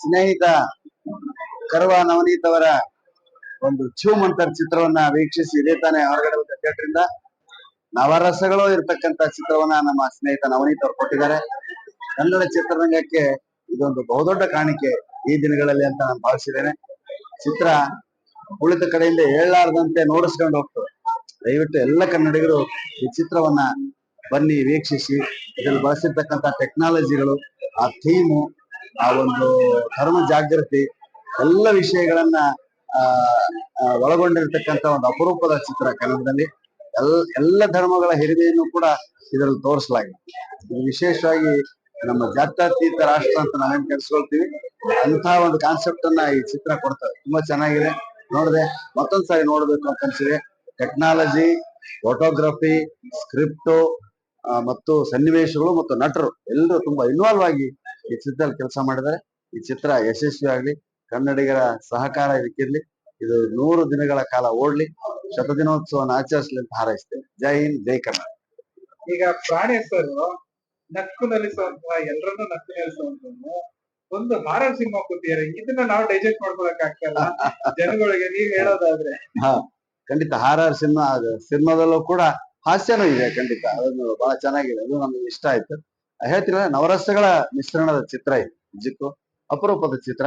ಸ್ನೇಹಿತ ಕರ್ವ ನವನೀತ್ ಅವರ ಒಂದು ಮಂತರ್ ಚಿತ್ರವನ್ನ ವೀಕ್ಷಿಸಿ, ಇದೇ ತಾನೇ ಹೊರಗಡೆ ಬಂದ ಥಿಯೇಟರ್ ಇಂದ. ನವರಸಗಳು ಇರತಕ್ಕಂತ ಚಿತ್ರವನ್ನ ನಮ್ಮ ಸ್ನೇಹಿತ ನವನೀತ್ ಅವರು ಕೊಟ್ಟಿದ್ದಾರೆ. ಕನ್ನಡ ಚಿತ್ರರಂಗಕ್ಕೆ ಇದೊಂದು ಬಹುದೊಡ್ಡ ಕಾಣಿಕೆ ಈ ದಿನಗಳಲ್ಲಿ ಅಂತ ನಾನು ಭಾವಿಸಿದ್ದೇನೆ. ಚಿತ್ರ ಉಳಿದ ಕಡೆಯಿಂದ ಹೇಳಲಾರದಂತೆ ನೋಡಿಸ್ಕೊಂಡು ಹೋಗ್ತದೆ. ದಯವಿಟ್ಟು ಎಲ್ಲ ಕನ್ನಡಿಗರು ಈ ಚಿತ್ರವನ್ನ ಬನ್ನಿ, ವೀಕ್ಷಿಸಿ. ಇದರಲ್ಲಿ ಬಳಸಿರ್ತಕ್ಕಂಥ ಟೆಕ್ನಾಲಜಿಗಳು ಆ ಥೀಮು ಆ ಒಂದು ಧರ್ಮ ಜಾಗೃತಿ ಎಲ್ಲ ವಿಷಯಗಳನ್ನ, ಆ ಒಳಗೊಂಡಿರ್ತಕ್ಕಂಥ ಒಂದು ಅಪರೂಪದ ಚಿತ್ರ ಕನ್ನಡದಲ್ಲಿ. ಎಲ್, ಎಲ್ಲ ಧರ್ಮಗಳ ಹಿರಿಮೆಯನ್ನು ಕೂಡ ಇದರಲ್ಲಿ ತೋರಿಸಲಾಗಿದೆ. ಇದು ವಿಶೇಷವಾಗಿ ನಮ್ಮ ಜಾತ್ಯತೀತ ರಾಷ್ಟ್ರ ಅಂತ ನಾವೇನ್ ಕರೆಸ್ಕೊಳ್ತೀವಿ ಅಂತ ಒಂದು ಕಾನ್ಸೆಪ್ಟ್ ಅನ್ನ ಈ ಚಿತ್ರ ಕೊಡ್ತದೆ. ತುಂಬಾ ಚೆನ್ನಾಗಿದೆ. ನೋಡಿದೆ ಮತ್ತೊಂದ್ಸಾರಿ ನೋಡ್ಬೇಕು ಅಂತ ಅನ್ಸಿದೆ ಟೆಕ್ನಾಲಜಿ ಫೋಟೋಗ್ರಫಿ ಸ್ಕ್ರಿಪ್ಟು ಮತ್ತು ಸನ್ನಿವೇಶಗಳು ಮತ್ತು ನಟರು ಎಲ್ಲರೂ ತುಂಬಾ ಇನ್ವಾಲ್ವ್ ಆಗಿ ಈ ಚಿತ್ರದಲ್ಲಿ ಕೆಲಸ ಮಾಡಿದರೆ ಈ ಚಿತ್ರ ಯಶಸ್ವಿ ಆಗ್ಲಿ ಕನ್ನಡಿಗರ ಸಹಕಾರ ಇದಕ್ಕಿರ್ಲಿ ಇದು ನೂರು ದಿನಗಳ ಕಾಲ ಓಡ್ಲಿ ಶತದಿನೋತ್ಸವನ ಆಚರಿಸಲಿ ಅಂತ ಹಾರೈಸ್ತೇನೆ. ಜೈ ಹಿಂದ್ ಜೈ ಕನ್ನಡ ಈಗ ಪ್ರಾಣೇಶ್ವರು ನಕ್ಕು ನಲಿಸುವಂತಹ ಎಲ್ಲರನ್ನೂ ನಕ್ಕು ನಲಿಸುವಂತದ್ದು ಒಂದು ಹಾರರ್ ಸಿನಿಮಾ ಕೂತಿದ್ದಾರೆ ಇದನ್ನ ನಾವು ಡೈಜೆಸ್ಟ್ ಮಾಡ್ಕೊಳಕ್ ಆಗ್ತಲ್ಲ. ಜನಗಳಿಗೆ ನೀವ್ ಹೇಳೋದಾದ್ರೆ. ಹಾ ಖಂಡಿತ ಹಾರರ್ ಸಿನಿಮಾ ಸಿನಿಮಾದಲ್ಲೂ ಕೂಡ ಹಾಸ್ಯನೂ ಇದೆ ಖಂಡಿತ. ಅದನ್ನು ಬಹಳ ಚೆನ್ನಾಗಿದೆ. ಅದು ನಮ್ಗೆ ಇಷ್ಟ ಆಯ್ತು. ಹೇಳ್ತಿಲ್ಲ ನವರಸಗಳ ಮಿಶ್ರಣದ ಚಿತ್ರ ಇದು. ನಿಜಕ್ಕೂ ಅಪರೂಪದ ಚಿತ್ರ.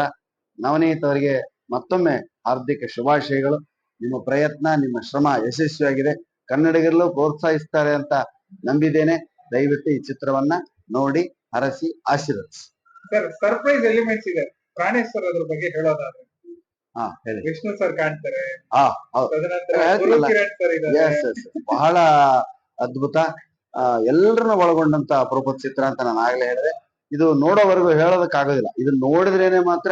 ನವನೀತವರಿಗೆ ಮತ್ತೊಮ್ಮೆ ಹಾರ್ದಿಕ ಶುಭಾಶಯಗಳು. ನಿಮ್ಮ ಪ್ರಯತ್ನ ನಿಮ್ಮ ಶ್ರಮ ಯಶಸ್ವಿಯಾಗಿದೆ. ಕನ್ನಡಿಗರಲ್ಲೂ ಪ್ರೋತ್ಸಾಹಿಸ್ತಾರೆ ಅಂತ ನಂಬಿದ್ದೇನೆ. ದಯವಿಟ್ಟು ಈ ಚಿತ್ರವನ್ನ ನೋಡಿ ಹರಸಿ ಆಶೀರ್ವದಿಸಿ. ಸರ್ ಸರ್ಪ್ರೈಸ್ ಎಲಿಮೆಂಟ್ಸ್ ಇದೆ. ಪ್ರಾಣೇಶ್ವರ್ ಅದ್ರ ಬಗ್ಗೆ ಹೇಳೋದಾದ್ರೆ. ಹಾ ಹೇಳಿ. ವಿಷ್ಣು ಸರ್ ಕಾಣ್ತಾರೆ. ಹಾ ಹೌದು. ತದನಂತರ ಗುರು ಕಿರಣ್ ಸರ್ ಇದ್ದಾರೆ. Yes, yes, yes. ಬಹಳ ಅದ್ಭುತ. ಎಲ್ಲರನ್ನ ಒಳಗೊಂಡಂತ ಅಪರೂಪದ ಚಿತ್ರ ಅಂತ ನಾನು ಆಗ್ಲೇ ಹೇಳಿದೆ. ಇದು ನೋಡೋವರೆಗೂ ಹೇಳೋದಕ್ಕಾಗೋದಿಲ್ಲ. ಇದು ನೋಡಿದ್ರೇನೆ ಮಾತ್ರ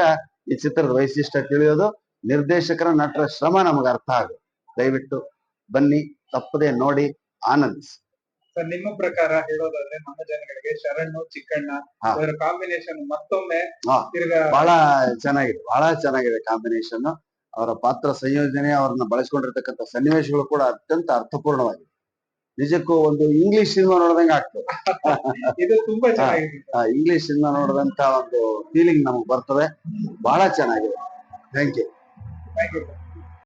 ಈ ಚಿತ್ರದ ವೈಶಿಷ್ಟ್ಯ ತಿಳಿಯೋದು. ನಿರ್ದೇಶಕರ ನಟರ ಶ್ರಮ ನಮಗೆ ಅರ್ಥ ಆಗುತ್ತೆ ದಯವಿಟ್ಟು ಬನ್ನಿ ತಪ್ಪದೆ ನೋಡಿ ಆನಂದಿಸಿ. ಸರ್ ನಿಮ್ಮ ಪ್ರಕಾರ ಹೇಳೋದಾದ್ರೆ ನಮ್ಮ ಜನಗಳಿಗೆ ಶರಣು ಚಿಕ್ಕಣ್ಣ. ಅದರ ಕಾಂಬಿನೇಷನ್ ಮತ್ತೊಮ್ಮೆ ಬಹಳ ಚೆನ್ನಾಗಿದೆ ಬಹಳ ಚೆನ್ನಾಗಿದೆ ಕಾಂಬಿನೇಷನ್ ಅವರ ಪಾತ್ರ ಸಂಯೋಜನೆ ಅವ್ರನ್ನ ಬಳಸ್ಕೊಂಡಿರ್ತಕ್ಕಂಥ ಸನ್ನಿವೇಶಗಳು ಕೂಡ ಅತ್ಯಂತ ಅರ್ಥಪೂರ್ಣವಾಗಿದೆ ನಿಜಕ್ಕೂ ಒಂದು ಇಂಗ್ಲಿಷ್ ಸಿನಿಮಾ ನೋಡ್ದಂಗೆ ಆಗ್ತದೆ. ಇದು ತುಂಬಾ ಚೆನ್ನಾಗಿದೆ. ಆ ಇಂಗ್ಲಿಷ್ ಸಿನಿಮಾ ನೋಡಿದಂತ ಒಂದು ಫೀಲಿಂಗ್ ನಮಗೆ ಬರ್ತದೆ. ಬಹಳ ಚೆನ್ನಾಗಿದೆ. Thank you thank you